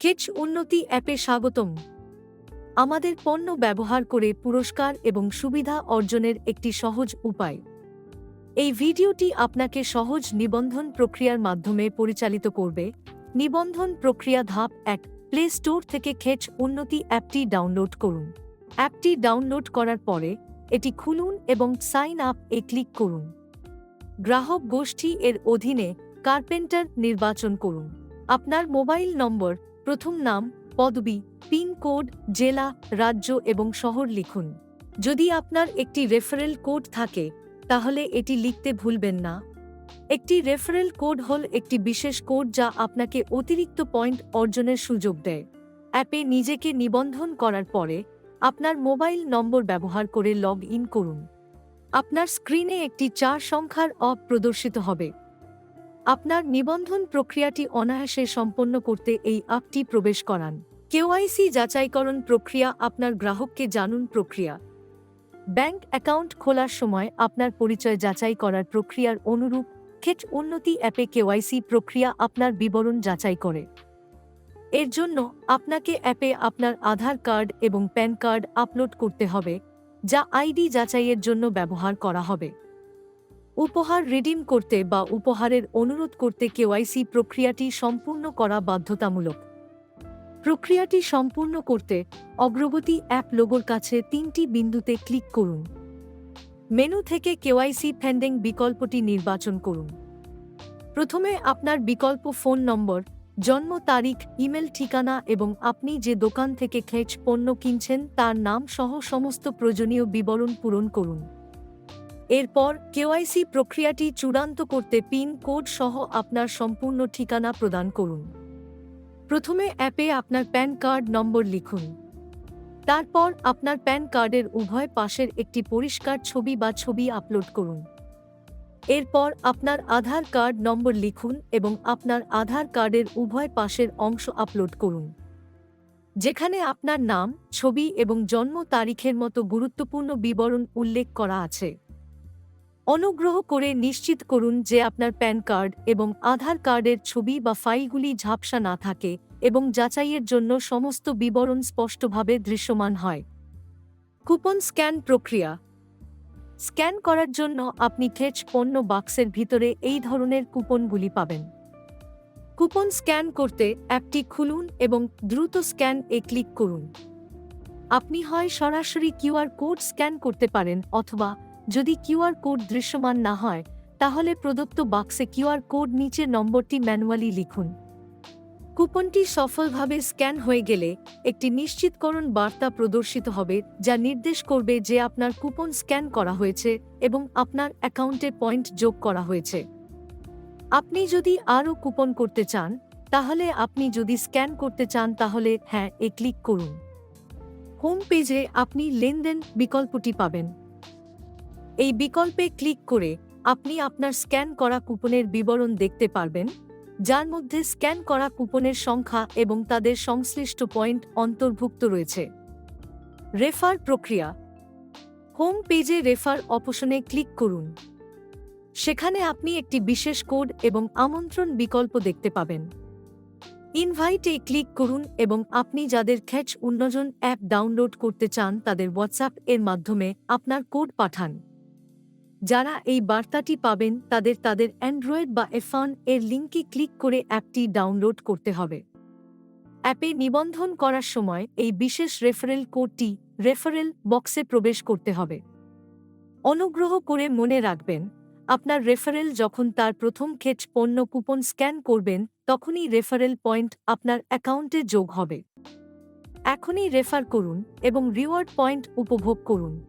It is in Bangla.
কেচ উন্নতি অ্যাপে স্বাগতম। আমাদের পণ্য ব্যবহার করে পুরস্কার এবং সুবিধা অর্জনের একটি সহজ উপায়। এই ভিডিওটি আপনাকে সহজ নিবন্ধন প্রক্রিয়ার মাধ্যমে পরিচালিত করবে। নিবন্ধন প্রক্রিয়া ধাপ এক প্লে স্টোর থেকে খেচ উন্নতি অ্যাপটি ডাউনলোড করুন। অ্যাপটি ডাউনলোড করার পরে এটি খুলুন এবং সাইন আপ এ ক্লিক করুন। গ্রাহক গোষ্ঠী এর অধীনে কার্পেন্টার নির্বাচন করুন। আপনার মোবাইল নম্বর প্রথম নাম, পদবি, পিন কোড, জেলা, রাজ্য এবং শহর লিখুন। যদি আপনার একটি রেফারেল কোড থাকে, তাহলে এটি লিখতে ভুলবেন না। একটি রেফারেল কোড হল একটি বিশেষ কোড যা আপনাকে অতিরিক্ত পয়েন্ট অর্জনের সুযোগ দেয়। অ্যাপে নিজেকে নিবন্ধন করার পরে, আপনার মোবাইল নম্বর ব্যবহার করে লগ ইন করুন। আপনার স্ক্রিনে একটি চার সংখ্যার অপ প্রদর্শিত হবে। আপনার নিবন্ধন প্রক্রিয়াটি অনায়াসে সম্পন্ন করতে এই অ্যাপটি প্রবেশ করান। কেওয়াইসি যাচাইকরণ প্রক্রিয়া আপনার গ্রাহককে জানুন প্রক্রিয়া। ব্যাংক অ্যাকাউন্ট খোলার সময় আপনার পরিচয় যাচাই করার প্রক্রিয়ার অনুরূপ ক্ষেত উন্নতি অ্যাপে কেওয়াইসি প্রক্রিয়া আপনার বিবরণ যাচাই করে। এর জন্য আপনাকে অ্যাপে আপনার আধার কার্ড এবং প্যান কার্ড আপলোড করতে হবে, যা আইডি যাচাইয়ের জন্য ব্যবহার করা হবে। উপহার রিডিম করতে বা উপহারের অনুরোধ করতে কেওয়াইসি প্রক্রিয়াটি সম্পূর্ণ করা বাধ্যতামূলক। প্রক্রিয়াটি সম্পূর্ণ করতে অগ্রগতি অ্যাপ লোগোর কাছে তিনটি বিন্দুতে ক্লিক করুন। মেনু থেকে কেওয়াইসি ফেন্ডিং বিকল্পটি নির্বাচন করুন। প্রথমে আপনার বিকল্প ফোন নম্বর, জন্ম তারিখ, ইমেল ঠিকানা এবং আপনি যে দোকান থেকে খেচ পণ্য কিনছেন তার নাম সহ সমস্ত প্রয়োজনীয় বিবরণ পূরণ করুন। এরপর কেওয়াইসি প্রক্রিয়াটি চূড়ান্ত করতে পিন কোড সহ আপনার সম্পূর্ণ ঠিকানা প্রদান করুন। প্রথমে অ্যাপে আপনার প্যান কার্ড নম্বর লিখুন। তারপর আপনার প্যান কার্ডের উভয় পাশের একটি পরিষ্কার ছবি বা ছবি আপলোড করুন। এরপর আপনার আধার কার্ড নম্বর লিখুন এবং আপনার আধার কার্ডের উভয় পাশের অংশ আপলোড করুন। যেখানে আপনার নাম, ছবি এবং জন্ম তারিখের মতো গুরুত্বপূর্ণ বিবরণ উল্লেখ করা আছে। অনুগ্রহ করে নিশ্চিত করুন যে আপনার প্যান কার্ড এবং আধার কার্ডের ছবি বা ফাইলগুলি ঝাপসা না থাকে এবং যাচাইয়ের জন্য সমস্ত বিবরণ স্পষ্টভাবে দৃশ্যমান হয়। কুপন স্ক্যান প্রক্রিয়া। স্ক্যান করার জন্য আপনি খেচ পণ্য বাক্সের ভিতরে এই ধরনের কুপনগুলি পাবেন। কুপন স্ক্যান করতে অ্যাপটি খুলুন এবং দ্রুত স্ক্যান এ ক্লিক করুন। আপনি হয় সরাসরি কিউআর কোড স্ক্যান করতে পারেন অথবা যদি কিউআর কোড দৃশ্যমান না হয়, তাহলে প্রদত্ত বাক্সে কিউআর কোড নিচের নম্বরটি ম্যানুয়ালি লিখুন। কুপনটি সফলভাবে স্ক্যান হয়ে গেলে একটি নিশ্চিতকরণ বার্তা প্রদর্শিত হবে, যা নির্দেশ করবে যে আপনার কুপন স্ক্যান করা হয়েছে এবং আপনার অ্যাকাউন্টে পয়েন্ট যোগ করা হয়েছে। আপনি যদি আরও কুপন করতে চান, তাহলে আপনি যদি স্ক্যান করতে চান, তাহলে হ্যাঁ এ ক্লিক করুন। হোম পেজে আপনি লেনদেন বিকল্পটি পাবেন। এই বিকল্পে ক্লিক করে আপনি আপনার স্ক্যান করা কুপনের বিবরণ দেখতে পারবেন, যার মধ্যে স্ক্যান করা কুপনের সংখ্যা এবং তাদের সংশ্লিষ্ট পয়েন্ট অন্তর্ভুক্ত রয়েছে। রেফার প্রক্রিয়া। হোম পেজে রেফার অপশনে ক্লিক করুন। সেখানে আপনি একটি বিশেষ কোড এবং আমন্ত্রণ বিকল্প দেখতে পাবেন। ইনভাইটে ক্লিক করুন এবং আপনি যাদের খ্যাচ উন্নয়ন অ্যাপ ডাউনলোড করতে চান তাদের হোয়াটসঅ্যাপ এর মাধ্যমে আপনার কোড পাঠান। যারা এই বার্তাটি পাবেন তাদের তাদের অ্যান্ড্রয়েড বা এফান এর লিঙ্কে ক্লিক করে অ্যাপটি ডাউনলোড করতে হবে। অ্যাপে নিবন্ধন করার সময় এই বিশেষ রেফারেল কোডটি রেফারেল বক্সে প্রবেশ করতে হবে। অনুগ্রহ করে মনে রাখবেন, আপনার রেফারেল যখন তার প্রথম খেচ পণ্য কুপন স্ক্যান করবেন, তখনই রেফারেল পয়েন্ট আপনার অ্যাকাউন্টে যোগ হবে। এখনই রেফার করুন এবং রিওয়ার্ড পয়েন্ট উপভোগ করুন।